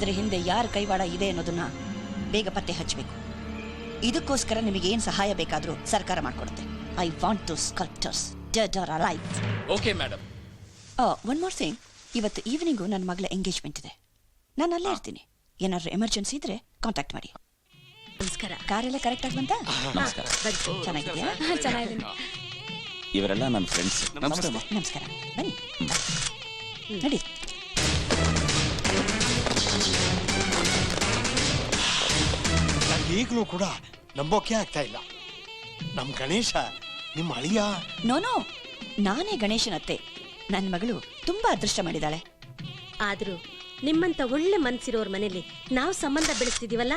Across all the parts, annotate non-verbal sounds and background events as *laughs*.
ಇದರ ಹಿಂದೆ ಯಾರ ಕೈವಾಡ ಇದೆ ಅನ್ನೋದನ್ನ ಬೇಗ ಪತ್ತೆ ಹಚ್ಚಬೇಕು. ಇದಕ್ಕೋಸ್ಕರ ನಿಮಗೆ ಏನ್ ಸಹಾಯ ಬೇಕಾದ್ರೂ ಸರ್ಕಾರ ಮಾಡ್ಕೊಡುತ್ತೆ. I want to sculptors dead or alive okay madam one more thing ಇವತ್ತು ಈವ್ನಿಂಗು ನನ್ನ ಮಗಳ ಎಂಗೇಜ್ಮೆಂಟ್ ಇದೆ. ನಾನು ಅಲ್ಲೇ ಇರ್ತೀನಿ. ಏನಾದ್ರು ಎಮರ್ಜೆನ್ಸಿ ಇದ್ರೆ ಕಾಂಟ್ಯಾಕ್ಟ್ ಮಾಡಿ. ನಮಸ್ಕಾರ. ಕಾರೆಲ್ಲ ಕರೆಕ್ಟ್ ಆಗಿ ಬಂತಾ? ನಮಸ್ಕಾರ. ಚೆನ್ನಾಗಿದೆಯಾ? ಚೆನ್ನಾಗಿದ್ದೀನಿ ಇವರೆಲ್ಲ ನನ್ನ ಫ್ರೆಂಡ್ಸ್ ನಮಸ್ಕಾರ ನಮಸ್ಕಾರ. ಬನ್ನಿ. ನಡಿ ಈಗಲೂ ಕೂಡ ನಂಬೋಕೆ ಆಗ್ತಾ ಇಲ್ಲ. ನಮ್ ಗಣೇಶ ನಿಮ್ಮ ಅಳಿಯ? No no no. ನಾನೇ ಗಣೇಶನ ಅತ್ತೆ. ನನ್ನ ಮಗಳು ತುಂಬಾ ಅದೃಷ್ಟ ಮಾಡಿದಾಳೆ. ಆದ್ರೂ ನಿಮ್ಮಂತ ಒಳ್ಳೆ ಮನ್ಸಿರೋರ್ ಮನೇಲಿ ನಾವು ಸಂಬಂಧ ಬೆಳೆಸ್ತಿದೀವಲ್ಲ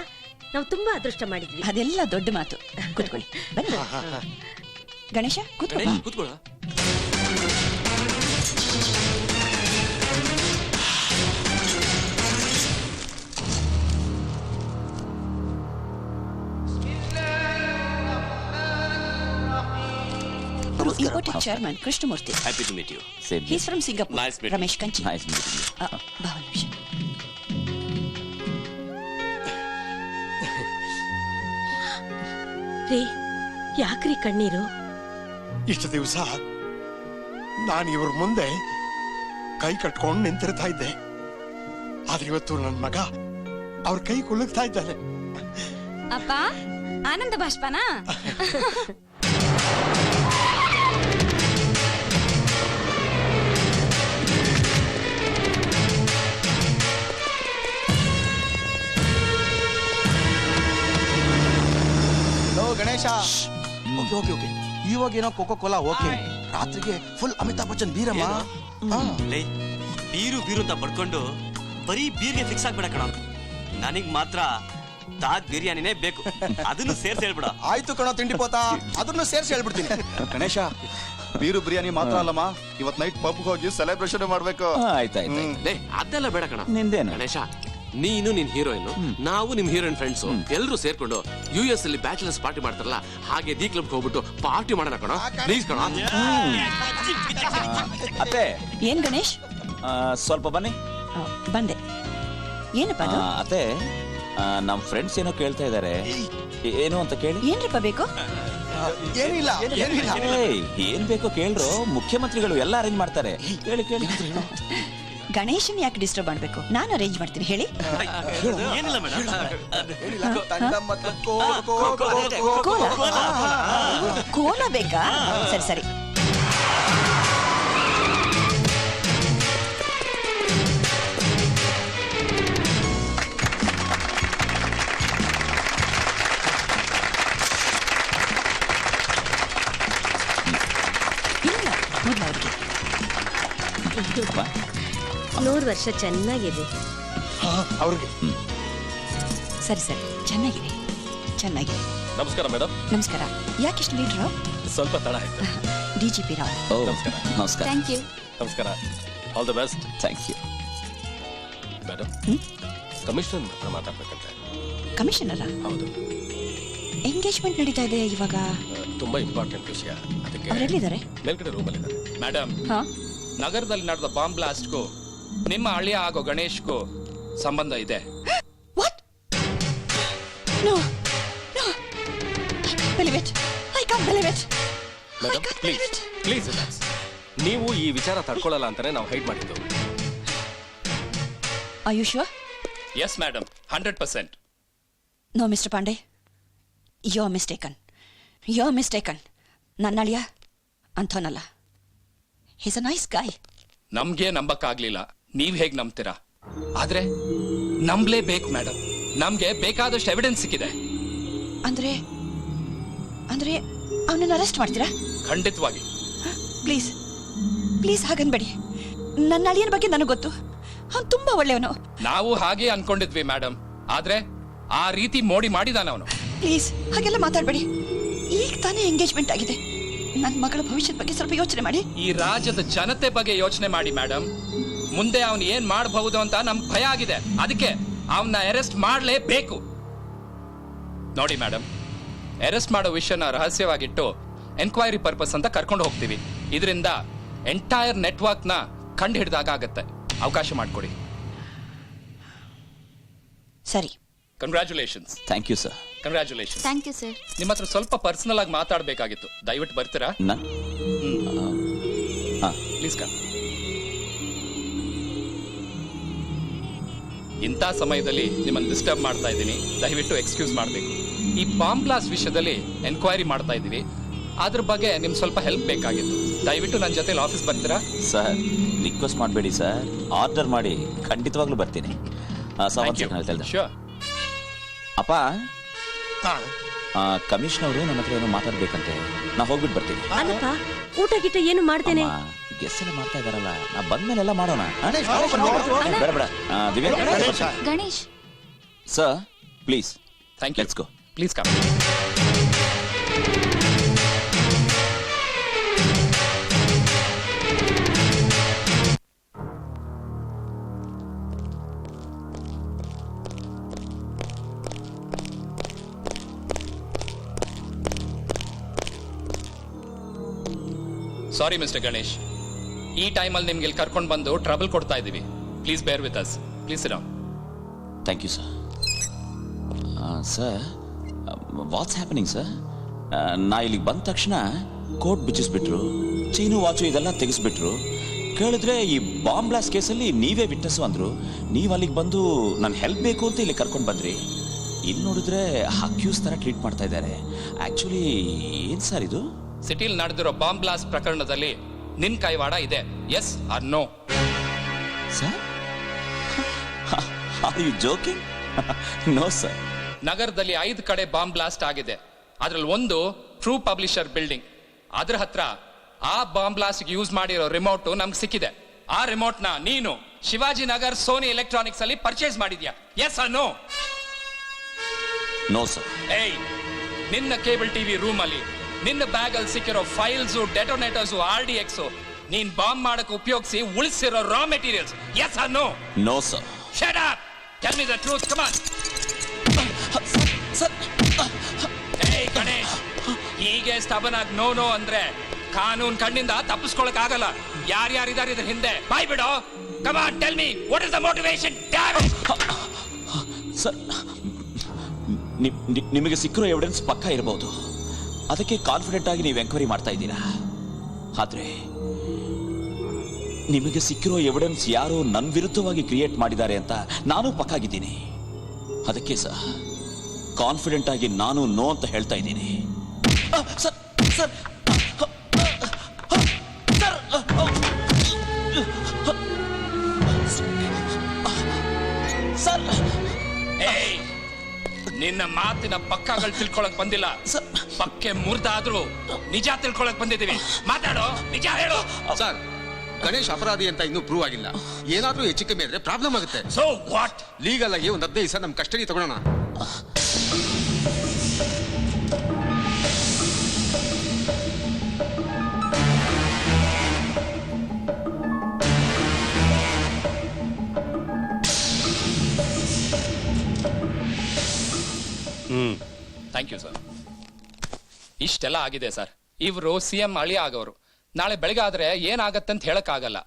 ನಾವು ತುಂಬಾ ಅದೃಷ್ಟ ಮಾಡಿದ್ವಿ. ಅದೆಲ್ಲ ದೊಡ್ಡ ಮಾತು. ಕೂತ್ಕೊಳ್ಳಿ. ಬನ್ನಿ. ಗಣೇಶ ಕೂತ್ಕೊಳ್ಳಿ. ಕೂತ್ಕೊಳ್ಳ. Imported chairman Krishnamurthy happy to meet you same he's from Singapore Nice meeting. Ramesh Kanchi nice meet you ಬಾ ಒಂದ್ ನಿಮಿಷ ರೀ ಯಾಕ್ರಿ ಕಣ್ಣೀರು? ಇಷ್ಟು ದಿವಸ ನಾನು ಇವ್ರ ಮುಂದೆ ಕೈ ಕಟ್ಕೊಂಡು ನಿಂತಿರ್ತಾ ಇದ್ದೆ. ಆದ್ರೆ ಇವತ್ತು ನನ್ನ ಮಗ ಅವ್ರ ಕೈ ಕುಲುಕ್ತಾ ಇದ್ದಾನೆ. ಅಪ್ಪ ಆನಂದ ಬಾಷ್ಪನಾ? *laughs* ಗಣೇಶ. Okay okay okay. ಇವಾಗ ಏನೋ ಕೋಕೋ ಕೋಲಾ ಓಕೆ ರಾತ್ರಿಗೆ ಫುಲ್ ಅಮಿತಾಬ್ ಬಚ್ಚನ್ ಬೀರಮ್ಮ? ಲೇ ಬೀರು ಬೀರು ಅಂತ ಪಡ್ಕೊಂಡು ಬರೀ ಬೀರ್ಗೆ ಫಿಕ್ಸ್ ಆಗ್ಬೇಡ ಕಣ. ನನಗ್ ಮಾತ್ರ ತಾಜ್ ಬಿರಿಯಾನಿನೇ ಬೇಕು. ಅದನ್ನು ಸೇರ್ಸಿ ಹೇಳ್ಬಿಡ. ಆಯ್ತು ಕಣ ತಿಂಡಿ ಪೋತ. ಅದನ್ನು ಸೇರ್ಸಿ ಹೇಳ್ಬಿಡ್ತೀನಿ. ಗಣೇಶ ಬೀರು ಬಿರಿಯಾನಿ ಮಾತ್ರ ಅಲ್ಲಮ್ಮ. ಇವತ್ ನೈಟ್ ಪಬ್ಗೆ ಹೋಗಿ ಸೆಲೆಬ್ರೇಷನ್ ಮಾಡ್ಬೇಕು. ಆಯ್ತಾಯ್ತು ಲೇ ಅದೆಲ್ಲ ಬೇಡ ಕಣ. ನಿಂದೇನು? ಗಣೇಶ ನೀನು ನಿನ್ ಹೀರೋಯಿನ್ ನಾವು ನಿಮ್ ಹೀರೋಯಿನ್ ಫ್ರೆಂಡ್ಸ್ ಎಲ್ಲರೂ ಸೇರ್ಕೊಂಡು ಯು ಎಸ್ ಅಲ್ಲಿ ಬ್ಯಾಚುಲರ್ಸ್ ಪಾರ್ಟಿ ಮಾಡ್ತಾರಲ್ಲ ಹಾಗೆ ದಿ ಕ್ಲಬ್ ಹೋಗ್ಬಿಟ್ಟು ಪಾರ್ಟಿ ಮಾಡೋಣ ಕಣ ಪ್ಲೀಸ್ ಕಣ. ಅತ್ತೆ. ಏನ್ ಗಣೇಶ್? ಆ, ಸ್ವಲ್ಪ ಬನ್ನಿ. ಆ, ಬಂದೆ. ಏನಪ್ಪ ಅದು? ಆ, ಅತ್ತೆ ಆ, ನಮ್ ಫ್ರೆಂಡ್ಸ್ ಏನೋ ಕೇಳ್ತಾ ಇದಾರೆ. ಏನು ಅಂತ ಕೇಳಿ. ಏನ್ರಪ್ಪ ಬೇಕು? ಏನಿಲ್ಲ ಏನಿಲ್ಲ. ಏಯ್, ಏನ್ ಬೇಕೋ ಕೇಳ್ರು. ಮುಖ್ಯಮಂತ್ರಿಗಳು ಎಲ್ಲ ಅರೇಂಜ್ ಮಾಡ್ತಾರೆ. ಕೇಳಿ ಕೇಳಿ *laughs* ಗಣೇಶನ್ ಯಾಕೆ ಡಿಸ್ಟರ್ಬ್ ಮಾಡ್ಬೇಕು? ನಾನು ಅರೇಂಜ್ ಮಾಡ್ತೀನಿ ಹೇಳಿ. ಏನಿಲ್ಲ ಮೇಡಮ್. ಕೋಲ, ಬೇಕಾ? ಸರಿ ಸರಿ. ಇಲ್ಲ ಮೊದ್ಲು ಅವ್ರಿಗೆ. ಬಾ. ನೂರು ವರ್ಷ ಚೆನ್ನಾಗಿದೆ. ಹಾ, ಅವ್ರಿಗೆ. ಸರಿ ಸರಿ. ಚೆನ್ನಾಗಿದೆ. ಚೆನ್ನಾಗಿದೆ. ನಮಸ್ಕಾರ ಮೇಡಮ್ ನಮಸ್ಕಾರ. ಯಾಕೆ ಇಷ್ಟು ಲೀಡ್ರು ಸ್ವಲ್ಪ ತಡ ಆಯ್ತು. D G P Rao. ಓ, ನಮಸ್ಕಾರ. ಥ್ಯಾಂಕ್ ಯು ನಮಸ್ಕಾರ. All the best thank you madam? Commissioner ಹತ್ರ ಮಾತಾಡ್ಬೇಕಂತೆ. ಕಮಿಷನರ? ಹೌದು. ಎಂಗೇಜ್ಮೆಂಟ್ ನಡೀತಾ ಇದೆ ಇವಾಗ. ತುಂಬಾ ಇಂಪಾರ್ಟೆಂಟ್ ವಿಷಯ. ಅದಕ್ಕೆ ಅವರೆಲ್ಲಿದ್ದಾರೆ? ಮೇಲ್ಗಡೆ ರೂಮಲ್ಲಿ ಇದ್ದಾರೆ ಮೇಡಮ್ ಹಾ? ನಗರದಲ್ಲಿ ನಡೆದ ಬಾಂಬ್ ಬ್ಲಾಸ್ಟ್ಗೂ ನಿಮ್ಮ ಅಳಿಯ ಹಾಗೂ ಗಣೇಶ್ಗೂ ಸಂಬಂಧ ಇದೆ. ಮೇಡಮ್ ಪ್ಲೀಸ್ ಪ್ಲೀಸ್ ರಿಲ್ಯಾಕ್ಸ್ ನೀವು ಈ ವಿಚಾರ ತಡ್ಕೊಳ್ಳಲ್ಲ ಅಂತಾನೆ ನಾವು ಹೈಡ್ ಮಾಡಿದ್ದು. Ayush yes madam hundred percent no mister Pandey you mistaken you mistaken ನನ್ನ ಅಳಿಯ ಅಂಥವನಲ್ಲ. ಹಿಸ್ ಅ ನೈಸ್ ಗಾಯ್ ನಮ್ಗೆ ನಂಬಕ್ಕಾಗ್ಲಿಲ್ಲ. ನೀವ್ ಹೇಗ್ ನಂಬ್ತೀರಾ? ಆದ್ರೆ ನಂಬ್ಲೇಬೇಕು ಮೇಡಮ್ ನಮ್ಗೆ ಬೇಕಾದಷ್ಟು ಎವಿಡೆನ್ಸ್ ಸಿಕ್ಕಿದೆ. ಅಂದ್ರೆ ಅಂದ್ರೆ ಅವನನ್ನ ಅರೆಸ್ಟ್ ಮಾಡ್ತೀರಾ? ಖಂಡಿತವಾಗಿ. ಪ್ಲೀಸ್ ಪ್ಲೀಸ್ ಹಾಗನ್ಬೇಡಿ ನನ್ನ ಅಳಿಯನ ಬಗ್ಗೆ ನನಗೆ ಗೊತ್ತು. ಅವನು ತುಂಬಾ ಒಳ್ಳೆಯವನು. ನಾವು ಹಾಗೆ ಅನ್ಕೊಂಡಿದ್ವಿ ಮೇಡಮ್ ಆದ್ರೆ ಆ ರೀತಿ ಮೋಡಿ ಮಾಡಿದಾನ ಅವನು. ಪ್ಲೀಸ್ ಹಾಗೆಲ್ಲ ಮಾತಾಡಬೇಡಿ. ಈಗ ತಾನೇ ಎಂಗೇಜ್ಮೆಂಟ್ ಆಗಿದೆ. ನನ್ನ ಮಗಳ ಭವಿಷ್ಯದ ಬಗ್ಗೆ ಸ್ವಲ್ಪ ಯೋಚನೆ ಮಾಡಿ. ಈ ರಾಜ್ಯದ ಜನತೆ ಬಗ್ಗೆ ಯೋಚನೆ ಮಾಡಿ ಮೇಡಮ್ ಮುಂದೆ ಅವನು ಏನ್ ಮಾಡಬಹುದು ಅಂತ ನಮ್ಗೆ ಭಯ ಆಗಿದೆ. ಅದಕ್ಕೆ ಅವನ್ನ ಅರೆಸ್ಟ್ ಮಾಡಲೇಬೇಕು. ನೋಡಿ ಮೇಡಮ್ ಅರೆಸ್ಟ್ ಮಾಡೋ ವಿಷಯನ ರಹಸ್ಯವಾಗಿಟ್ಟು ಎನ್ಕ್ವೈರಿ ಪರ್ಪಸ್ ಅಂತ ಕರ್ಕೊಂಡು ಹೋಗ್ತೀವಿ. ಇದರಿಂದ ಎಂಟೈರ್ ನೆಟ್ವರ್ಕ್ನ ಕಂಡು ಹಿಡಿದಾಗ ಆಗತ್ತೆ. ಅವಕಾಶ ಮಾಡಿಕೊಡಿ. ಸರಿ. Congratulations thank you sir congratulation thank you sir ನಿಮ್ಮ ಹತ್ರ ಸ್ವಲ್ಪ ಪರ್ಸನಲ್ ಆಗಿ ಮಾತಾಡಬೇಕಾಗಿತ್ತು. ದಯವಿಟ್ಟು ಬರ್ತೀರಾ? ಪ್ಲೀಸ್ ಕಮ್ ಇಂಥ ಸಮಯದಲ್ಲಿ ನಿಮ್ಮನ್ನು ಡಿಸ್ಟರ್ಬ್ ಮಾಡ್ತಾ ಇದ್ದೀನಿ. ದಯವಿಟ್ಟು ಎಕ್ಸ್ಕ್ಯೂಸ್ ಮಾಡಬೇಕು. ಈ ಬಾಂಬ್ ಬ್ಲಾಸ್ಟ್ ವಿಷಯದಲ್ಲಿ ಎನ್ಕ್ವೈರಿ ಮಾಡ್ತಾ ಇದ್ದೀವಿ. ಅದ್ರ ಬಗ್ಗೆ ನಿಮ್ಗೆ ಸ್ವಲ್ಪ ಹೆಲ್ಪ್ ಬೇಕಾಗಿತ್ತು. ದಯವಿಟ್ಟು ನನ್ನ ಜೊತೆ ಆಫೀಸ್ ಬರ್ತೀರಾ? ಸರ್ ರಿಕ್ವೆಸ್ಟ್ ಮಾಡಬೇಡಿ ಸರ್ ಆರ್ಡರ್ ಮಾಡಿ ಖಂಡಿತವಾಗ್ಲೂ ಬರ್ತೀನಿ. ಆ, ಹೇಳ್ತಾ ಇದ್ದೆ. Sure. ಅಪ್ಪ? ಕಮಿಷನ್ ಅವರು ನನ್ನ ಹತ್ರ ಏನೋ ಮಾತಾಡ್ಬೇಕಂತೆ. ನಾ ಹೋಗ್ಬಿಟ್ಟು ಬರ್ತೀನಿ. ಅಲ್ಲಪ್ಪ ಊಟ ಗೀಟ ಏನು ಮಾಡ್ತೇನೆ? ಗೆಸ್ ಎಲ್ಲ ಮಾಡ್ತಾ ಇದಾರಲ್ಲ ನಾ ಬಂದ್ಮೇಲೆ ಎಲ್ಲ ಮಾಡೋಣ? ಗಣೇಶ್, ಗಣೇಶ್, ಬೇಡ ಬೇಡ. ಆ, Divya Ganesh. Sir please thank you let's go please come sorry mister Ganesh ಈ ಟೈಮಲ್ಲಿ ನಿಮ್ಗೆ ಇಲ್ಲಿ ಕರ್ಕೊಂಡು ಬಂದು ಟ್ರಬಲ್ ಕೊಡ್ತಾ ಇದ್ದೀವಿ. Please bear with us please ಇರೋ thank you sir sir what's happening sir ನಾ ಇಲ್ಲಿಗೆ ಬಂದ ತಕ್ಷಣ ಕೋರ್ಟ್ ಬಿಚ್ಚಿಸ್ಬಿಟ್ರು ಚೀನು ವಾಚು ಇದೆಲ್ಲ ತೆಗೆಸ್ಬಿಟ್ರು. ಕೇಳಿದ್ರೆ ಈ ಬಾಂಬ್ ಬ್ಲಾಸ್ಟ್ ಕೇಸಲ್ಲಿ ನೀವೇ ವಿಟ್ನೆಸ್ ಅಂದ್ರು. ನೀವು ಅಲ್ಲಿಗೆ ಬಂದು ನಾನು ಹೆಲ್ಪ್ ಬೇಕು ಅಂತ ಇಲ್ಲಿ ಕರ್ಕೊಂಡು ಬಂದ್ರಿ. ಇಲ್ಲಿ ನೋಡಿದ್ರೆ ಅಕ್ಯೂಸ್ ಥರ ಟ್ರೀಟ್ ಮಾಡ್ತಾ ಇದ್ದಾರೆ ಆ್ಯಕ್ಚುಲಿ ಏನು ಸರ್ ಇದು? ಸಿಟಿಲಿ ನಡೆದಿರೋ ಬಾಂಬ್ ಬ್ಲಾಸ್ಟ್ ಪ್ರಕರಣದಲ್ಲಿ ನಿನ್ ಕೈವಾಡ ಇದೆ. Yes or no sir are you joking no sir ನಗರದಲ್ಲಿ ಐದು ಕಡೆ ಬಾಂಬ್ ಬ್ಲಾಸ್ಟ್ ಆಗಿದೆ. ಅದ್ರಲ್ಲಿ ಒಂದು ಟ್ರೂ ಪಬ್ಲಿಷರ್ ಬಿಲ್ಡಿಂಗ್ ಅದ್ರ ಹತ್ರ ಆ ಬಾಂಬ್ ಬ್ಲಾಸ್ಟ್ ಯೂಸ್ ಮಾಡಿರೋ ರಿಮೋಟ್ ನಮ್ಗೆ ಸಿಕ್ಕಿದೆ. ಆ ರಿಮೋಟ್ನ ನೀನು ಶಿವಾಜಿ ನಗರ್ ಸೋನಿ ಎಲೆಕ್ಟ್ರಾನಿಕ್ಸ್ ಅಲ್ಲಿ ಪರ್ಚೇಸ್ ಮಾಡಿದ್ಯಾ? ಎಸ್ ನೋ ನೋ ಸರ್ ಏಯ್ ನಿನ್ನ ಕೇಬಲ್ ಟಿವಿ ರೂಮ್ ಅಲ್ಲಿ ನಿನ್ನ ಬ್ಯಾಗ್ ಅಲ್ಲಿ ಸಿಕ್ಕಿರೋ files detonators R D X ನೀನ್ ಬಾಂಬ್ ಮಾಡಕ್ ಉಪಯೋಗಿಸಿ ಉಳಿಸಿರೋ raw materials yes or no no sir shut up tell me the truth come on sir ಏಯ್ ಗಣೇಶ್ ಹೀಗೆ ಸ್ಟಬನ್ ಆಗಿ ನೋ ನೋ ಅಂದ್ರೆ ಕಾನೂನ್ ಕಣ್ಣಿಂದ ತಪ್ಪಿಸ್ಕೊಳಕ್ ಆಗಲ್ಲ. ಯಾರ್ಯಾರಿದ್ದಾರೆ ಇದ್ರ ಹಿಂದೆ? ಬಾಯ್ ಬಿಡೋ. Come on tell me what is the motivation sir ನಿಮಗೆ ಸಿಕ್ಕಿರೋ ಎವಿಡೆನ್ಸ್ ಪಕ್ಕ ಇರಬಹುದು ಅದಕ್ಕೆ ಕಾನ್ಫಿಡೆಂಟ್ ಆಗಿ ನೀವು ಎಂಕ್ವೈರಿ ಮಾಡ್ತಾ ಇದ್ದೀರಾ? ಆದ್ರೆ, ನಿಮಗೆ ಸಿಕ್ಕಿರೋ ಎವಿಡೆನ್ಸ್ ಯಾರು ನನ್ನ ವಿರುದ್ಧವಾಗಿ ಕ್ರಿಯೇಟ್ ಮಾಡಿದ್ದಾರೆ ಅಂತ ನಾನು ಪಕ್ಕಾಗಿದ್ದೀನಿ. ಅದಕ್ಕೆ ಸರ್ ಕಾನ್ಫಿಡೆಂಟ್ ಆಗಿ ನಾನು ನೋ ಅಂತ ಹೇಳ್ತಾ ಇದ್ದೀನಿ. ಸರ್ ಸರ್ ನಿನ್ನ ಮಾತಿನ ಪಕ್ಕಗಳು ತಿಳ್ಕೊಳಕ್ ಬಂದಿಲ್ಲ. ಪಕ್ಕೆ ಪಕ್ಕೆ ಮುರ್ದಾದ್ರೂ ನಿಜ ತಿಳ್ಕೊಳಕ್ ಬಂದಿದ್ದೀವಿ. ಮಾತಾಡೋ ನಿಜ ಹೇಳು. ಸರ್ ಗಣೇಶ್ ಅಪರಾಧಿ ಅಂತ ಇನ್ನೂ ಪ್ರೂವ್ ಆಗಿಲ್ಲ. ಏನಾದ್ರೂ ಹೆಚ್ಚು ಕಮ್ಮಿ ಆದ್ರೆ ಪ್ರಾಬ್ಲಮ್ ಆಗುತ್ತೆ. ಸೊ ವಾಟ್ ಲೀಗಲ್ ಆಗಿ ಒಂದ್ ಹದಿನೈದು ಸರ್ ನಮ್ ಕಸ್ಟಡಿ ತಗೊಳ್ಳೋಣ ಥ್ಯಾಂಕ್ ಯು ಸರ್ ಇಷ್ಟೆಲ್ಲ ಆಗಿದೆ ಸರ್ ಇವರು ಸಿ ಎಂ ಅಳಿ ಆಗೋರು. ನಾಳೆ ಬೆಳಗ್ಗೆ ಆದ್ರೆ ಏನಾಗತ್ತೆ ಅಂತ ಹೇಳಕ್ಕಾಗಲ್ಲ.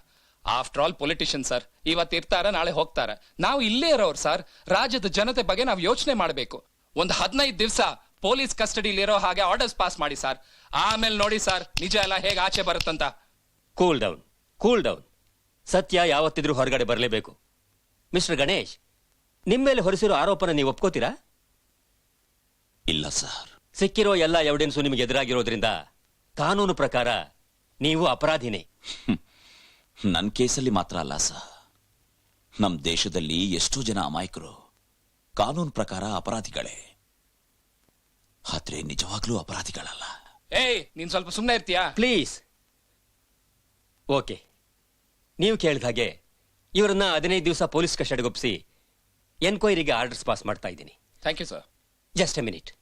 ಆಫ್ಟರ್ ಆಲ್ ಪೊಲಿಟಿಷಿಯನ್ ಸರ್ ಇವತ್ತು ಇರ್ತಾರೆ, ನಾಳೆ ಹೋಗ್ತಾರೆ. ನಾವು ಇಲ್ಲೇ ಇರೋರು ಸರ್ ರಾಜ್ಯದ ಜನತೆ ಬಗ್ಗೆ ನಾವು ಯೋಚನೆ ಮಾಡಬೇಕು. ಒಂದು ಹದಿನೈದು ದಿವಸ ಪೊಲೀಸ್ ಕಸ್ಟಡಿಲಿ ಇರೋ ಹಾಗೆ ಆರ್ಡರ್ಸ್ ಪಾಸ್ ಮಾಡಿ ಸರ್ ಆಮೇಲೆ ನೋಡಿ ಸರ್ ನಿಜ ಎಲ್ಲ ಹೇಗೆ ಆಚೆ ಬರುತ್ತಂತ. ಕೂಲ್ ಡೌನ್ ಕೂಲ್ ಡೌನ್ ಸತ್ಯ ಯಾವತ್ತಿದ್ರೂ ಹೊರಗಡೆ ಬರಲೇಬೇಕು. ಮಿಸ್ಟರ್ ಗಣೇಶ್ ನಿಮ್ಮ ಮೇಲೆ ಹೊರಿಸಿರೋ ಆರೋಪನ ನೀವು ಒಪ್ಕೋತೀರಾ? ಇಲ್ಲ ಸರ್. ಸಿಕ್ಕಿರೋ ಎಲ್ಲ ಎವಿಡೆನ್ಸು ನಿಮಗೆ ಎದುರಾಗಿರೋದ್ರಿಂದ ಕಾನೂನು ಪ್ರಕಾರ ನೀವು ಅಪರಾಧಿನೇ. ನನ್ನ ಕೇಸಲ್ಲಿ ಮಾತ್ರ ಅಲ್ಲ ಸರ್. ನಮ್ಮ ದೇಶದಲ್ಲಿ ಎಷ್ಟೋ ಜನ ಅಮಾಯಕರು ಕಾನೂನು ಪ್ರಕಾರ ಅಪರಾಧಿಗಳೇ. ಆದ್ರೆ ನಿಜವಾಗ್ಲೂ ಅಪರಾಧಿಗಳಲ್ಲ. ಏಯ್ ನೀನ್ ಸ್ವಲ್ಪ ಸುಮ್ಮನೆ ಇರ್ತೀಯಾ? ಪ್ಲೀಸ್. ಓಕೆ. ನೀವು ಕೇಳಿದ ಹಾಗೆ ಇವರನ್ನ ಹದಿನೈದು ದಿವಸ ಪೊಲೀಸ್ ಕಸ್ಟಡಿಗೊಪ್ಪಿಸಿ ಎನ್ಕ್ವೈರಿಗೆ ಆರ್ಡರ್ಸ್ ಪಾಸ್ ಮಾಡ್ತಾ ಇದ್ದೀನಿ. Thank you sir. Just a minute.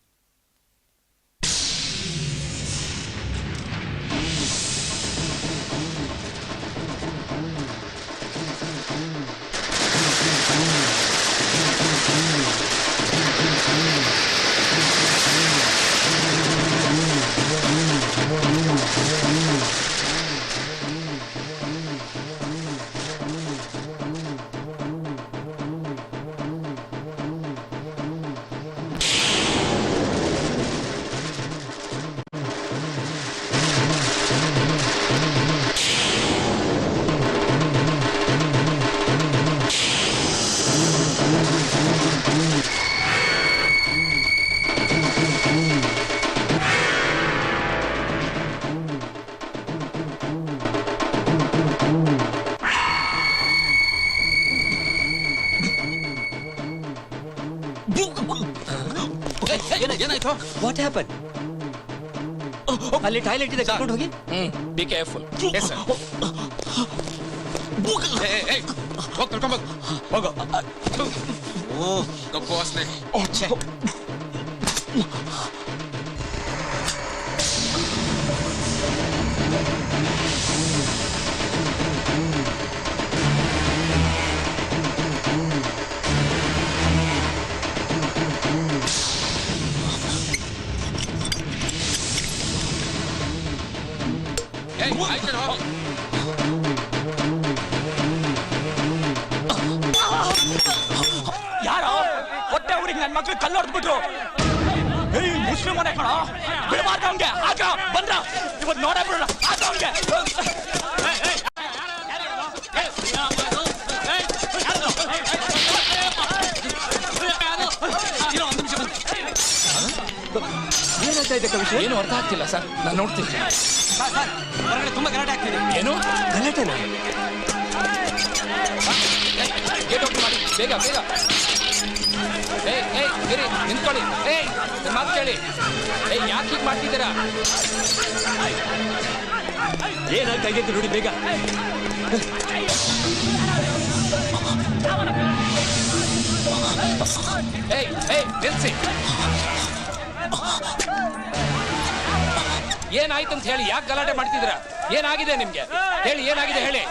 Just a minute ಏನಾಯ್ತು ವಾಟ್ ಹ್ಯಾಪನ್ ಅಲ್ಲಿ ಟಾಯ್ಲೆಟ್ ಇದೆ ಕರ್ಕೊಂಡು ಹೋಗಿ hmm be careful yes sir ಹೋಗ್ ಕರ್ಕೊಂಬೋಗ್ ಹೋಗೋ ಓ ಕಪ್ಪು ವಾಸನೆ ಏಯ್ ನನ್ನ ಮಕ್ಳು ಕಲ್ಲು ಹೊಡೆದ್ಬಿಟ್ರು. ಏಯ್ ಮುಸ್ಲಿಂ ಮನೆ ಕಣ. ಬಿಡಬಾರ್ದು ಅವ್ನ್ಗೆ ಆಗ, ಬಂದ್ರ. ಇವತ್ತು ನೋಡೇ ಬಿಡೋಣ. ಆಗ ಏನು ಅರ್ಥ ಆಗ್ತಿಲ್ಲ ಸರ್. ನಾನು ನೋಡ್ತೀನಿ. ಹೊರಗಡೆ ತುಂಬಾ ಗಲಾಟೆ ಆಗ್ತಿದೆ ಏನು ಗಲಾಟೆನಾ ಮಾಡಿ. ಬೇಗ ಬೇಗ. ಏಯ್ ಏಯ್ ಇರಿ ನಿಂತ್ಕೊಳ್ಳಿ. ಏಯ್ ಮಾತು ಕೇಳಿ. ಏಯ್ ಯಾಕೆ ಹೀಗೆ ಮಾಡ್ತಿದ್ದೀರಾ? ಏನಾಗ್ತಾ ಇದೆ ಅಂತ ನೋಡಿ ಬೇಗ. ಏಯ್ ಏಯ್ ನಿಲ್ಸಿ. ಏನಾಯ್ತು ಅಂತ ಹೇಳಿ ಯಾಕೆ ಗಲಾಟೆ ಮಾಡ್ತಿದ್ದೀರಾ? ಏನಾಗಿದೆ ನಿಮ್ಗೆ? ಹೇಳಿ ಏನಾಗಿದೆ ಹೇಳಿ.